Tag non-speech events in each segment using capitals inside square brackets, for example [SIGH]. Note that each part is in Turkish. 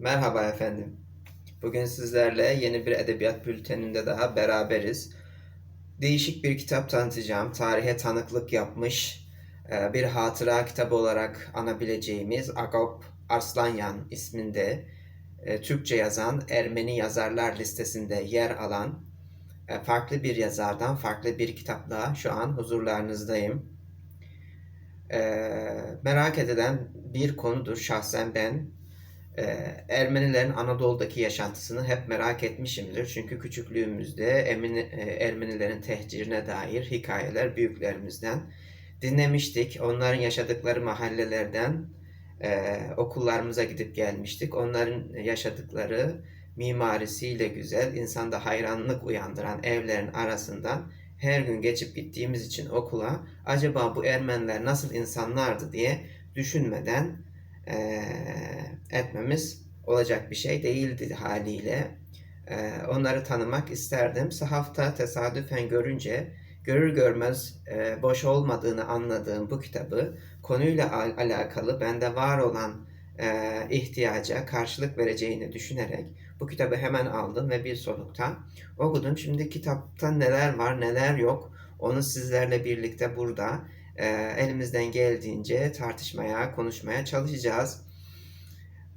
Merhaba efendim. Bugün sizlerle yeni bir edebiyat bülteninde daha beraberiz. Değişik bir kitap tanıtacağım. Tarihe tanıklık yapmış e, bir hatıra kitabı olarak anabileceğimiz Agop Arslanyan isminde e, Türkçe yazan Ermeni yazarlar listesinde yer alan e, farklı bir yazardan farklı bir kitapla şu an huzurlarınızdayım. Merak edilen bir konudur şahsen ben ee, Ermenilerin Anadolu'daki yaşantısını hep merak etmişimdir. Çünkü küçüklüğümüzde e, Ermenilerin tehcirine dair hikayeler büyüklerimizden dinlemiştik. Onların yaşadıkları mahallelerden e, okullarımıza gidip gelmiştik. Onların yaşadıkları mimarisiyle güzel, insanda hayranlık uyandıran evlerin arasından her gün geçip gittiğimiz için okula acaba bu Ermeniler nasıl insanlardı diye düşünmeden e, etmemiz olacak bir şey değildi haliyle. E, onları tanımak isterdim. Sahafta tesadüfen görünce görür görmez e, boş olmadığını anladığım bu kitabı konuyla al- alakalı bende var olan e, ihtiyaca karşılık vereceğini düşünerek bu kitabı hemen aldım ve bir solukta okudum. Şimdi kitapta neler var neler yok onu sizlerle birlikte burada e, elimizden geldiğince tartışmaya, konuşmaya çalışacağız.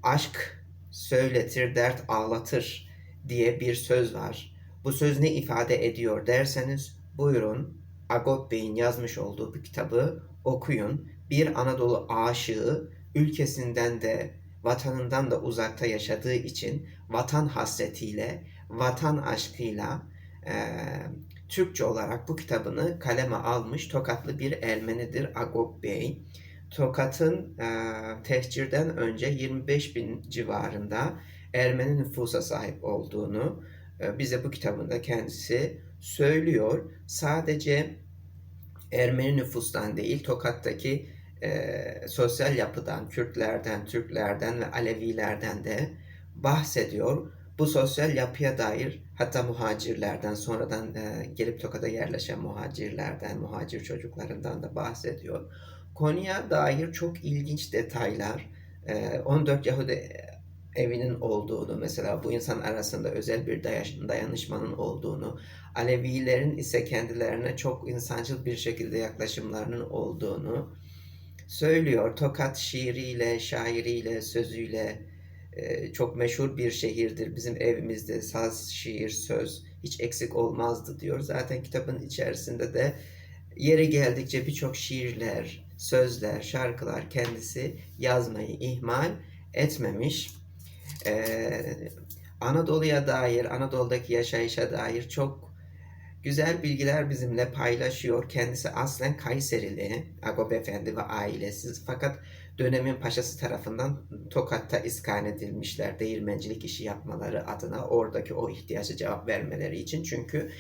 Aşk söyletir, dert ağlatır diye bir söz var. Bu söz ne ifade ediyor derseniz buyurun Agop Bey'in yazmış olduğu bu kitabı okuyun. Bir Anadolu aşığı ülkesinden de vatanından da uzakta yaşadığı için vatan hasretiyle, vatan aşkıyla e, Türkçe olarak bu kitabını kaleme almış Tokatlı bir Ermenidir Agop Bey. Tokat'ın e, tehcirden önce 25 bin civarında Ermeni nüfusa sahip olduğunu e, bize bu kitabında kendisi söylüyor. Sadece Ermeni nüfustan değil Tokat'taki e, sosyal yapıdan, Kürtlerden, Türklerden ve Alevilerden de bahsediyor bu sosyal yapıya dair hatta muhacirlerden sonradan e, gelip Tokat'a yerleşen muhacirlerden, muhacir çocuklarından da bahsediyor. Konuya dair çok ilginç detaylar, e, 14 Yahudi evinin olduğunu, mesela bu insan arasında özel bir dayanışmanın olduğunu, Alevilerin ise kendilerine çok insancıl bir şekilde yaklaşımlarının olduğunu söylüyor. Tokat şiiriyle, şairiyle, sözüyle, ee, çok meşhur bir şehirdir. Bizim evimizde saz, şiir, söz hiç eksik olmazdı diyor. Zaten kitabın içerisinde de yeri geldikçe birçok şiirler, sözler, şarkılar kendisi yazmayı ihmal etmemiş. Ee, Anadolu'ya dair, Anadolu'daki yaşayışa dair çok güzel bilgiler bizimle paylaşıyor. Kendisi aslen Kayserili, Agop Efendi ve ailesi. Fakat dönemin paşası tarafından Tokat'ta iskan edilmişler değirmencilik işi yapmaları adına oradaki o ihtiyacı cevap vermeleri için. Çünkü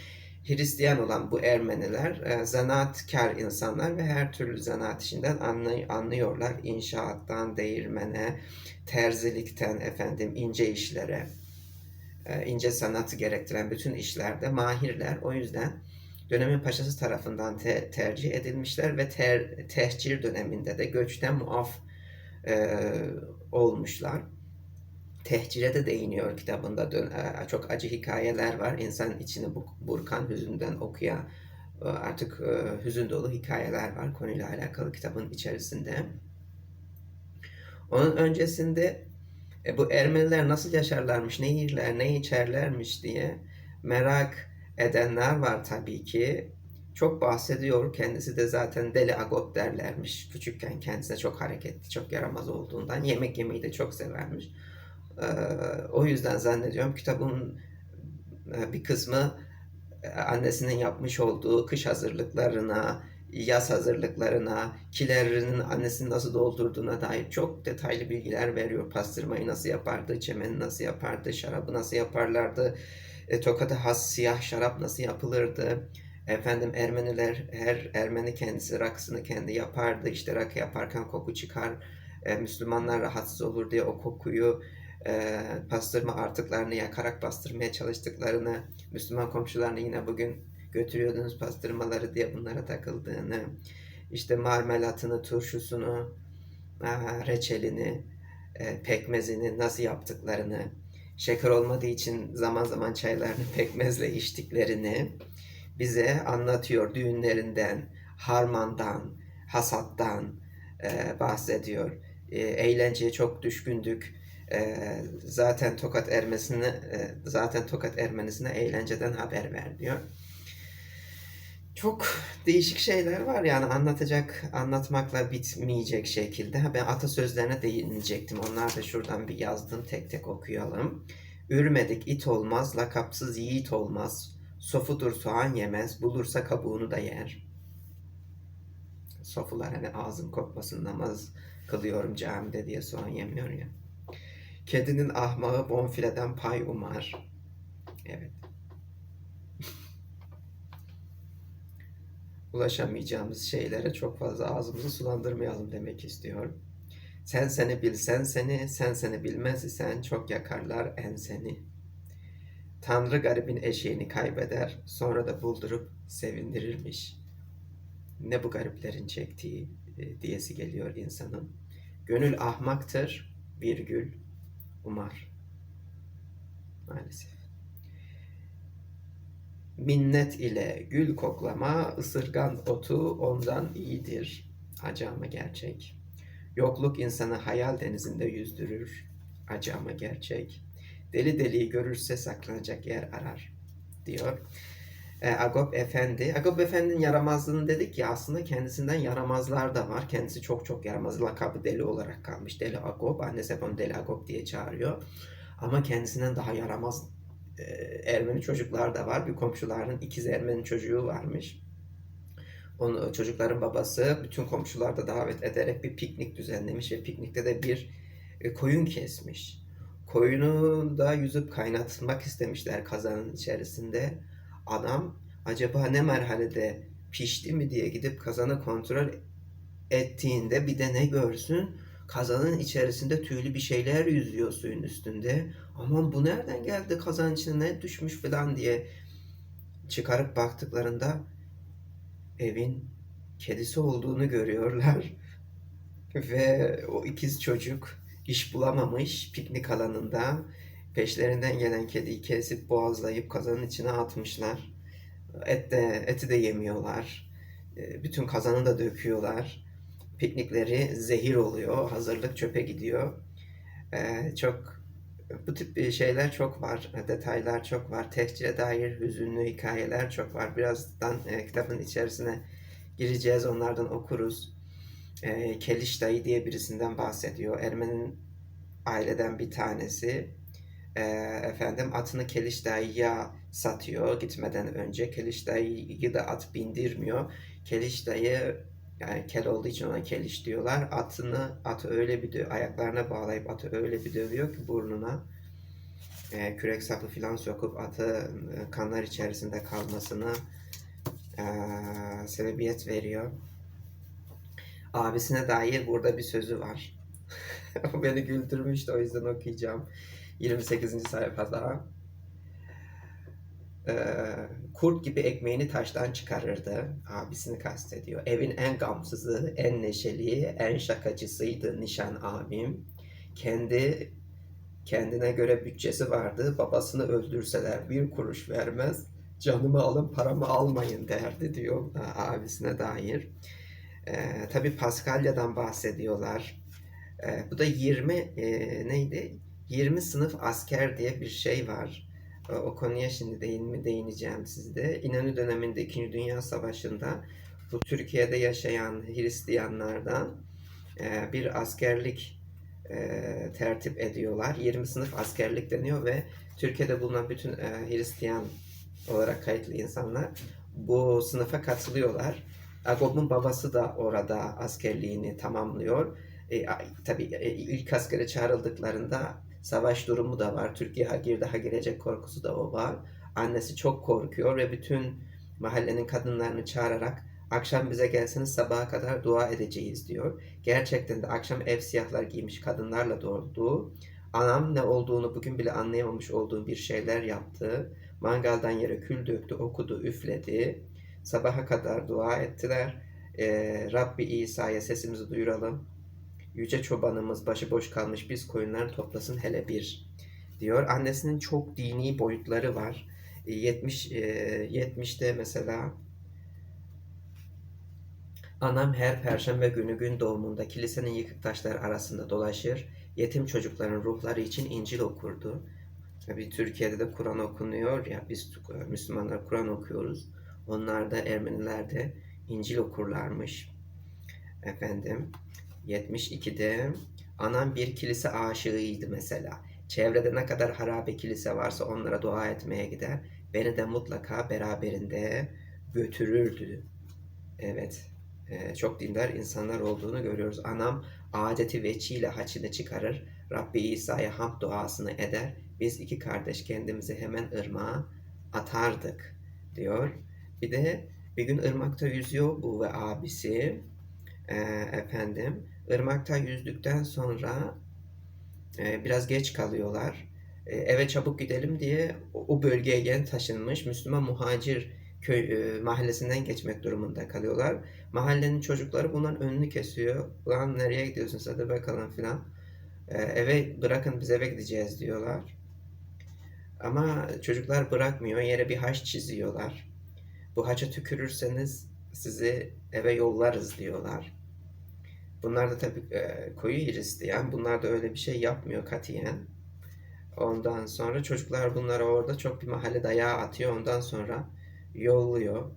Hristiyan olan bu Ermeniler e, zanaatkar insanlar ve her türlü zanaat işinden anlay- anlıyorlar. İnşaattan, değirmene, terzilikten, efendim ince işlere, e, ince sanatı gerektiren bütün işlerde mahirler. O yüzden dönemin paşası tarafından te- tercih edilmişler ve ter- tehcir döneminde de göçten muaf e, olmuşlar. Tehcire de değiniyor kitabında. Dön- e, çok acı hikayeler var. İnsan içini burkan hüzünden okuya e, artık e, hüzün dolu hikayeler var konuyla alakalı kitabın içerisinde. Onun öncesinde e, bu Ermeniler nasıl yaşarlarmış, ne yerler, ne içerlermiş diye merak edenler var tabii ki. Çok bahsediyor. Kendisi de zaten deli agot derlermiş. Küçükken kendisine çok hareketli, çok yaramaz olduğundan. Yemek yemeyi de çok severmiş. Ee, o yüzden zannediyorum kitabın e, bir kısmı e, annesinin yapmış olduğu kış hazırlıklarına, yaz hazırlıklarına, kilerinin annesini nasıl doldurduğuna dair çok detaylı bilgiler veriyor. Pastırmayı nasıl yapardı, çemeni nasıl yapardı, şarabı nasıl yaparlardı, e, Tokat'a has siyah şarap nasıl yapılırdı? Efendim Ermeniler her Ermeni kendisi rakısını kendi yapardı. İşte rakı yaparken koku çıkar. E, Müslümanlar rahatsız olur diye o kokuyu e, pastırma artıklarını yakarak bastırmaya çalıştıklarını, Müslüman komşularını yine bugün götürüyordunuz pastırmaları diye bunlara takıldığını, işte marmelatını, turşusunu, reçelini, e, pekmezini nasıl yaptıklarını, şeker olmadığı için zaman zaman çaylarını [LAUGHS] pekmezle içtiklerini bize anlatıyor. Düğünlerinden, harmandan, hasattan e, bahsediyor. E, eğlenceye çok düşkündük. E, zaten Tokat Ermesine e, zaten Tokat Ermenisine eğlenceden haber ver diyor. Çok değişik şeyler var yani anlatacak, anlatmakla bitmeyecek şekilde. Ben atasözlerine değinecektim. Onlar da şuradan bir yazdım tek tek okuyalım. Ürmedik it olmaz, lakapsız yiğit olmaz. Sofudur soğan yemez, bulursa kabuğunu da yer. Sofular hani ağzım kokmasın namaz kılıyorum camide diye soğan yemiyor ya. Kedinin ahmağı bonfileden pay umar. Evet. Ulaşamayacağımız şeylere çok fazla ağzımızı sulandırmayalım demek istiyor. Sen seni bilsen seni, sen seni bilmez isen çok yakarlar en. Tanrı garibin eşeğini kaybeder, sonra da buldurup sevindirirmiş. Ne bu gariplerin çektiği e, diyesi geliyor insanın. Gönül ahmaktır, virgül, umar. Maalesef. Minnet ile gül koklama, ısırgan otu ondan iyidir. Acı ama gerçek. Yokluk insanı hayal denizinde yüzdürür. Acı ama gerçek. Deli deliyi görürse saklanacak yer arar diyor. E, Agop Efendi. Agop Efendi'nin yaramazlığını dedik ya aslında kendisinden yaramazlar da var. Kendisi çok çok yaramaz. Lakabı deli olarak kalmış. Deli Agop. Annesi hep onu Deli Agop diye çağırıyor. Ama kendisinden daha yaramaz e, Ermeni çocuklar da var. Bir komşularının ikiz Ermeni çocuğu varmış. Onu, çocukların babası bütün komşular da davet ederek bir piknik düzenlemiş ve piknikte de bir e, koyun kesmiş. Koyunu da yüzüp kaynatmak istemişler kazanın içerisinde. Adam acaba ne merhalede pişti mi diye gidip kazanı kontrol ettiğinde bir de ne görsün? Kazanın içerisinde tüylü bir şeyler yüzüyor suyun üstünde. Aman bu nereden geldi kazanın içine ne düşmüş falan diye çıkarıp baktıklarında evin kedisi olduğunu görüyorlar. [LAUGHS] Ve o ikiz çocuk iş bulamamış piknik alanında peşlerinden gelen kediyi kesip boğazlayıp kazanın içine atmışlar. Et de, eti de yemiyorlar. E, Bütün kazanı da döküyorlar. Piknikleri zehir oluyor. Hazırlık çöpe gidiyor. E, Çok bu tip şeyler çok var. Detaylar çok var. Tehcire dair hüzünlü hikayeler çok var. Birazdan e, kitabın içerisine gireceğiz. Onlardan okuruz. E, Keliş dayı diye birisinden bahsediyor. Ermeni'nin aileden bir tanesi. E, efendim atını Keliş dayıya satıyor gitmeden önce. Keliş dayıyı da at bindirmiyor. Keliş dayı yani kel olduğu için ona keliş diyorlar. Atını atı öyle bir ayaklarına bağlayıp atı öyle bir dövüyor ki burnuna e, kürek sapı filan sokup atı e, kanlar içerisinde kalmasına e, sebebiyet veriyor. Abisine dair burada bir sözü var. [LAUGHS] beni güldürmüştü o yüzden okuyacağım. 28. sayfada. Kurt gibi ekmeğini taştan çıkarırdı. Abisini kastediyor. Evin en gamsızı, en neşeli, en şakacısıydı nişan abim. Kendi kendine göre bütçesi vardı. Babasını öldürseler bir kuruş vermez. Canımı alın paramı almayın derdi diyor e, abisine dair. Ee, Tabi Paskalya'dan bahsediyorlar. Ee, bu da 20 e, neydi? 20 sınıf asker diye bir şey var. E, O konuya şimdi değin mi değineceğim sizde. İnönü döneminde 2. Dünya Savaşı'nda bu Türkiye'de yaşayan Hristiyanlardan e, bir askerlik e, tertip ediyorlar. 20 sınıf askerlik deniyor ve Türkiye'de bulunan bütün Hristiyan olarak kayıtlı insanlar bu sınıfa katılıyorlar. Agob'un babası da orada askerliğini tamamlıyor. E, tabii ilk askere çağrıldıklarında savaş durumu da var. Türkiye Hagir'de girecek korkusu da o var. Annesi çok korkuyor ve bütün mahallenin kadınlarını çağırarak akşam bize gelseniz sabaha kadar dua edeceğiz diyor. Gerçekten de akşam ev siyahlar giymiş kadınlarla doldu. Anam ne olduğunu bugün bile anlayamamış olduğu bir şeyler yaptı. Mangaldan yere kül döktü, okudu, üfledi. Sabaha kadar dua ettiler. Ee, Rabbi İsa'ya sesimizi duyuralım. Yüce çobanımız başıboş kalmış biz koyunları toplasın hele bir diyor. Annesinin çok dini boyutları var. E, 70 e, 70'te mesela Anam her perşembe günü gün doğumunda kilisenin yıkık taşları arasında dolaşır, yetim çocukların ruhları için İncil okurdu. Tabii Türkiye'de de Kur'an okunuyor ya biz Müslümanlar Kur'an okuyoruz. Onlar da Ermeniler de İncil okurlarmış. Efendim 72'de anam bir kilise aşığıydı mesela. Çevrede ne kadar harabe kilise varsa onlara dua etmeye gider. Beni de mutlaka beraberinde götürürdü. Evet, e, çok dindar insanlar olduğunu görüyoruz. Anam adeti veçiyle haçını çıkarır. Rabbi İsa'ya hamd duasını eder. Biz iki kardeş kendimizi hemen ırmağa atardık diyor. Bir de bir gün ırmakta yüzüyor bu ve abisi. E, efendim ırmakta yüzdükten sonra e, biraz geç kalıyorlar. E, eve çabuk gidelim diye o, o bölgeye gen taşınmış Müslüman muhacir köy e, mahallesinden geçmek durumunda kalıyorlar. Mahallenin çocukları bunların önünü kesiyor. Ulan nereye gidiyorsunuz hadi bakalım filan. E, eve bırakın biz eve gideceğiz diyorlar. Ama çocuklar bırakmıyor. Yere bir haç çiziyorlar. Bu haça tükürürseniz sizi eve yollarız diyorlar. Bunlar da tabii e, koyu Hristiyan. Bunlar da öyle bir şey yapmıyor katiyen. Ondan sonra çocuklar bunlara orada çok bir mahalle dayağı atıyor. Ondan sonra yolluyor.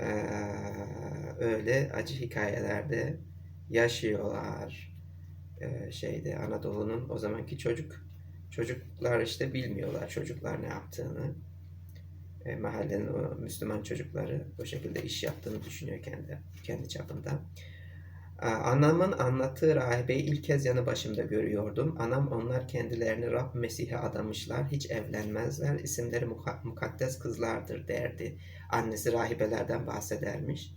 Ee, öyle acı hikayelerde yaşıyorlar. Ee, şeyde Anadolu'nun o zamanki çocuk çocuklar işte bilmiyorlar çocuklar ne yaptığını. E, mahallenin o Müslüman çocukları o şekilde iş yaptığını düşünüyor kendi kendi çapında. Anamın anlattığı rahibeyi ilk kez yanı başımda görüyordum. Anam onlar kendilerini Rab Mesih'e adamışlar, hiç evlenmezler, isimleri mukaddes kızlardır derdi. Annesi rahibelerden bahsedermiş.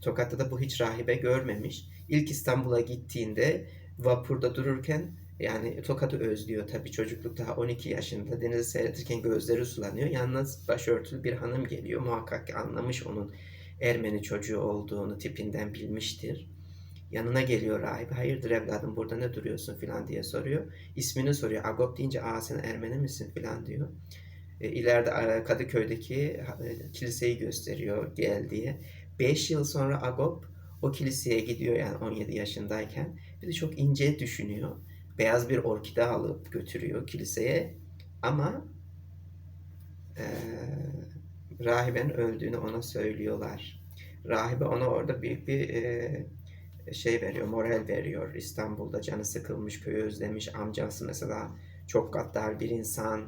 Tokat'ta da bu hiç rahibe görmemiş. İlk İstanbul'a gittiğinde vapurda dururken yani Tokat'ı özlüyor tabii çocukluk daha 12 yaşında denizi seyretirken gözleri sulanıyor. Yalnız başörtülü bir hanım geliyor muhakkak anlamış onun Ermeni çocuğu olduğunu tipinden bilmiştir. Yanına geliyor rahip. Hayırdır evladım burada ne duruyorsun filan diye soruyor. İsmini soruyor. Agop deyince aa sen Ermeni misin filan diyor. E, ileride Kadıköy'deki e, kiliseyi gösteriyor gel diye. 5 yıl sonra Agop o kiliseye gidiyor yani 17 yaşındayken. Bir de çok ince düşünüyor. Beyaz bir orkide alıp götürüyor kiliseye. Ama e, rahiben öldüğünü ona söylüyorlar. Rahibe ona orada büyük bir e, şey veriyor, moral veriyor. İstanbul'da canı sıkılmış, köyü özlemiş. Amcası mesela çok gaddar bir insan.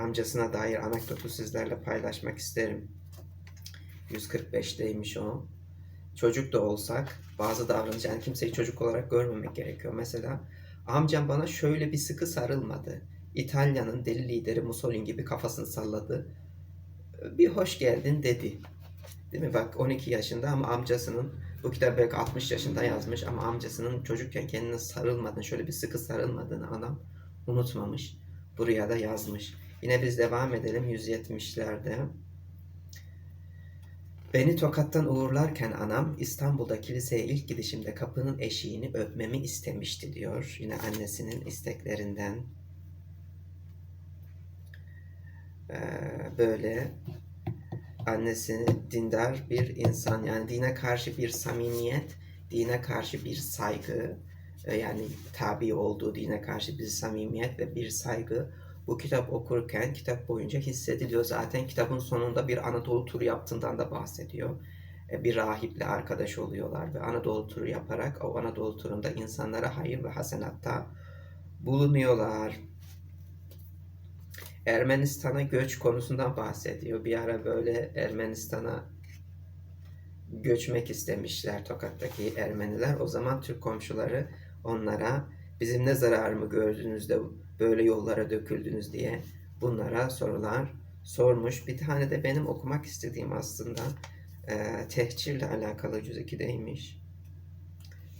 Amcasına dair anekdotu sizlerle paylaşmak isterim. 145'teymiş o. Çocuk da olsak bazı davranış yani kimseyi çocuk olarak görmemek gerekiyor. Mesela amcam bana şöyle bir sıkı sarılmadı. İtalya'nın deli lideri Mussolini gibi kafasını salladı. Bir hoş geldin dedi. Değil mi? Bak 12 yaşında ama amcasının bu kitap belki 60 yaşında yazmış ama amcasının çocukken kendine sarılmadığını, şöyle bir sıkı sarılmadığını adam unutmamış. Buraya da yazmış. Yine biz devam edelim 170'lerde. Beni Tokat'tan uğurlarken anam İstanbul'da kiliseye ilk gidişimde kapının eşiğini öpmemi istemişti diyor. Yine annesinin isteklerinden. Ee, böyle annesi dindar bir insan yani dine karşı bir samimiyet, dine karşı bir saygı e, yani tabi olduğu dine karşı bir samimiyet ve bir saygı bu kitap okurken kitap boyunca hissediliyor. Zaten kitabın sonunda bir Anadolu turu yaptığından da bahsediyor. E, bir rahiple arkadaş oluyorlar ve Anadolu turu yaparak o Anadolu turunda insanlara hayır ve hasenatta bulunuyorlar. Ermenistan'a göç konusundan bahsediyor. Bir ara böyle Ermenistan'a göçmek istemişler Tokat'taki Ermeniler. O zaman Türk komşuları onlara bizim ne zararımı gördünüz de böyle yollara döküldünüz diye bunlara sorular sormuş. Bir tane de benim okumak istediğim aslında e, tehcirle alakalı cüz 2'deymiş.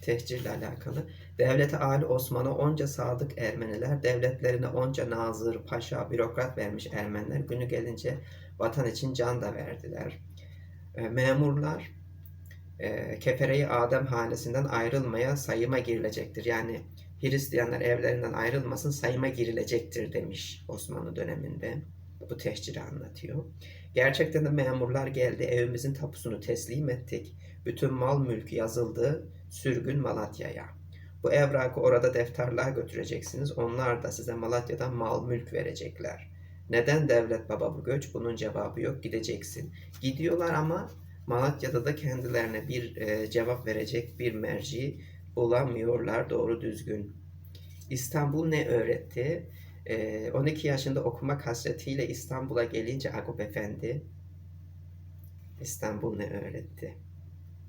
Tehcirle alakalı. Devlete Ali Osman'a onca sadık Ermeniler, devletlerine onca nazır, paşa, bürokrat vermiş Ermeniler günü gelince vatan için can da verdiler. E, memurlar e, kefereyi Adem hanesinden ayrılmaya sayıma girilecektir. Yani Hristiyanlar evlerinden ayrılmasın sayıma girilecektir demiş Osmanlı döneminde. Bu tehciri anlatıyor. Gerçekten de memurlar geldi, evimizin tapusunu teslim ettik. Bütün mal mülk yazıldı, sürgün Malatya'ya. Bu evrakı orada defterliğe götüreceksiniz. Onlar da size Malatya'dan mal mülk verecekler. Neden devlet baba bu göç? Bunun cevabı yok. Gideceksin. Gidiyorlar ama Malatya'da da kendilerine bir e, cevap verecek bir merci bulamıyorlar doğru düzgün. İstanbul ne öğretti? E, 12 yaşında okumak hasretiyle İstanbul'a gelince Agop Efendi İstanbul ne öğretti?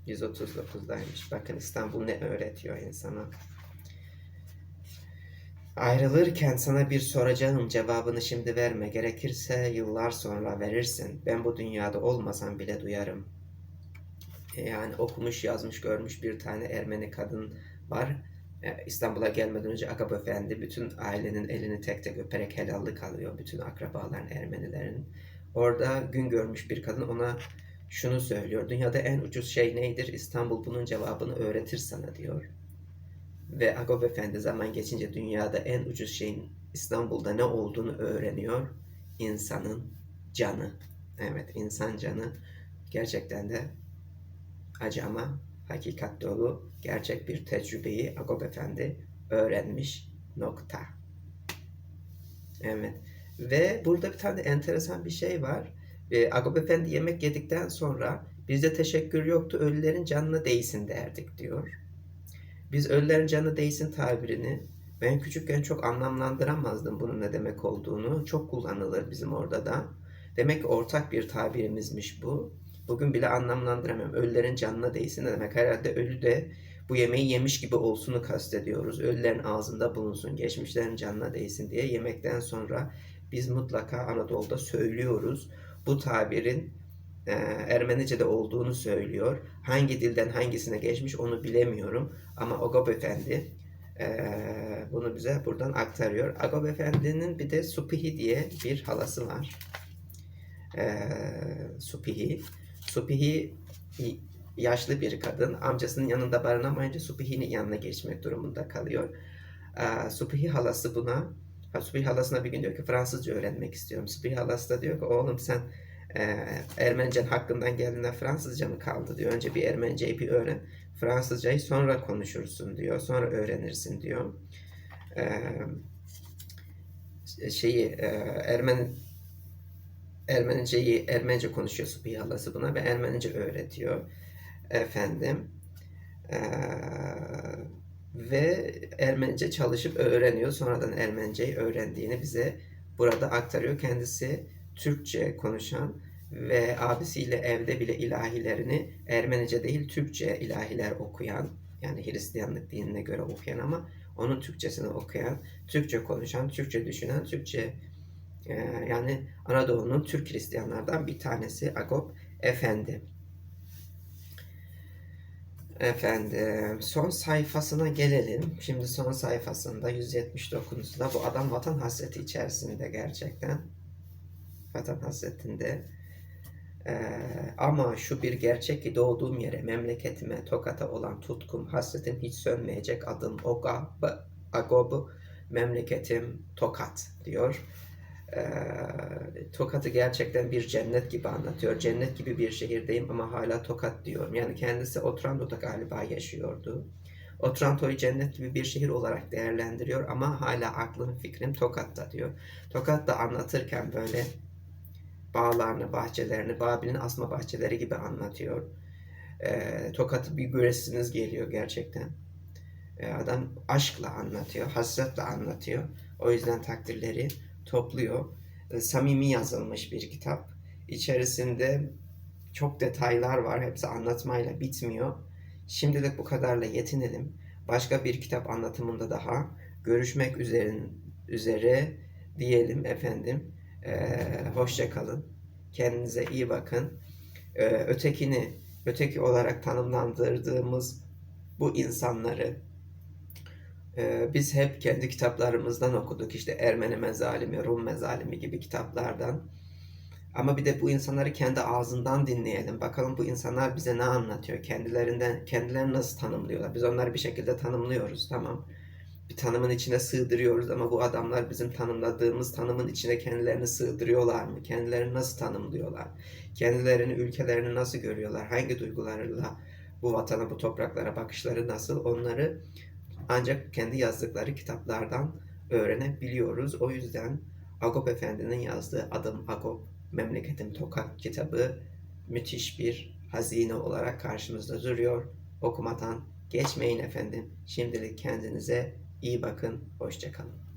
139'daymış. Bakın İstanbul ne öğretiyor insana. Ayrılırken sana bir soracağım cevabını şimdi verme. Gerekirse yıllar sonra verirsin. Ben bu dünyada olmasam bile duyarım. E, Yani okumuş, yazmış, görmüş bir tane Ermeni kadın var. E, İstanbul'a gelmeden önce Agap Efendi bütün ailenin elini tek tek öperek helallik alıyor. Bütün akrabaların, Ermenilerin. Orada gün görmüş bir kadın ona şunu söylüyor. Dünyada en ucuz şey nedir? İstanbul bunun cevabını öğretir sana diyor. Ve Agop Efendi zaman geçince dünyada en ucuz şeyin İstanbul'da ne olduğunu öğreniyor. İnsanın canı. Evet insan canı gerçekten de acı ama hakikat dolu gerçek bir tecrübeyi Agop Efendi öğrenmiş nokta. Evet. Ve burada bir tane enteresan bir şey var. E, Agop Efendi yemek yedikten sonra bizde teşekkür yoktu ölülerin canına değsin derdik diyor. Biz ölülerin canı değsin tabirini ben küçükken çok anlamlandıramazdım bunun ne demek olduğunu. Çok kullanılır bizim orada da. Demek ki ortak bir tabirimizmiş bu. Bugün bile anlamlandıramıyorum. Ölülerin canına değsin ne demek? Herhalde ölü de bu yemeği yemiş gibi olsunu kastediyoruz. Ölülerin ağzında bulunsun, geçmişlerin canına değsin diye yemekten sonra biz mutlaka Anadolu'da söylüyoruz. Bu tabirin e, Ermenice'de olduğunu söylüyor. Hangi dilden hangisine geçmiş onu bilemiyorum. Ama Agop Efendi e, bunu bize buradan aktarıyor. Agop Efendi'nin bir de Supihi diye bir halası var. E, Supihi. Supihi yaşlı bir kadın. Amcasının yanında barınamayınca Supihi'nin yanına geçmek durumunda kalıyor. E, Supihi halası buna Supihi halasına bir gün diyor ki Fransızca öğrenmek istiyorum. Supihi halası da diyor ki oğlum sen e, Ermenicen hakkından geldiğinde Fransızca mı kaldı diyor. Önce bir Ermeniceyi bir öğren. Fransızcayı sonra konuşursun diyor. Sonra öğrenirsin diyor. E, şeyi e, Ermen Ermeniceyi Ermenice konuşuyor halası buna ve Ermenice öğretiyor. Efendim e, ve Ermenice çalışıp öğreniyor. Sonradan Ermeniceyi öğrendiğini bize burada aktarıyor. Kendisi Türkçe konuşan ve abisiyle evde bile ilahilerini Ermenice değil Türkçe ilahiler okuyan yani Hristiyanlık dinine göre okuyan ama onun Türkçesini okuyan, Türkçe konuşan, Türkçe düşünen, Türkçe yani Anadolu'nun Türk Hristiyanlardan bir tanesi Agop Efendi. Efendim son sayfasına gelelim. Şimdi son sayfasında 179'da bu adam vatan hasreti içerisinde gerçekten. Vatan hasretinde. Ee, ama şu bir gerçek ki doğduğum yere, memleketime, Tokat'a olan tutkum, hasretim hiç sönmeyecek adım Oga, Agob, memleketim Tokat diyor. Ee, Tokat'ı gerçekten bir cennet gibi anlatıyor. Cennet gibi bir şehirdeyim ama hala Tokat diyorum. Yani kendisi Otranto'da galiba yaşıyordu. Otranto'yu cennet gibi bir şehir olarak değerlendiriyor ama hala aklım fikrim Tokat'ta diyor. Tokat'ta anlatırken böyle bağlarını, bahçelerini, Babil'in asma bahçeleri gibi anlatıyor. E, Tokat'ı bir göresiniz geliyor gerçekten. E, adam aşkla anlatıyor, hasretle anlatıyor. O yüzden takdirleri topluyor. E, samimi yazılmış bir kitap. İçerisinde çok detaylar var. Hepsi anlatmayla bitmiyor. Şimdilik bu kadarla yetinelim. Başka bir kitap anlatımında daha görüşmek üzerin, üzere diyelim efendim. Ee, hoşça kalın. Kendinize iyi bakın. Ee, ötekini, öteki olarak tanımlandırdığımız bu insanları e, biz hep kendi kitaplarımızdan okuduk. İşte Ermeni mezalimi, Rum mezalimi gibi kitaplardan. Ama bir de bu insanları kendi ağzından dinleyelim. Bakalım bu insanlar bize ne anlatıyor? Kendilerinden kendilerini nasıl tanımlıyorlar? Biz onları bir şekilde tanımlıyoruz, tamam. Bir tanımın içine sığdırıyoruz ama bu adamlar bizim tanımladığımız tanımın içine kendilerini sığdırıyorlar mı? Kendilerini nasıl tanımlıyorlar? Kendilerini, ülkelerini nasıl görüyorlar? Hangi duygularıyla bu vatana, bu topraklara bakışları nasıl? Onları ancak kendi yazdıkları kitaplardan öğrenebiliyoruz. O yüzden Agop Efendi'nin yazdığı Adım Agop, Memleketim Tokat kitabı müthiş bir hazine olarak karşımızda duruyor. Okumadan geçmeyin efendim. Şimdilik kendinize iyi bakın. Hoşçakalın.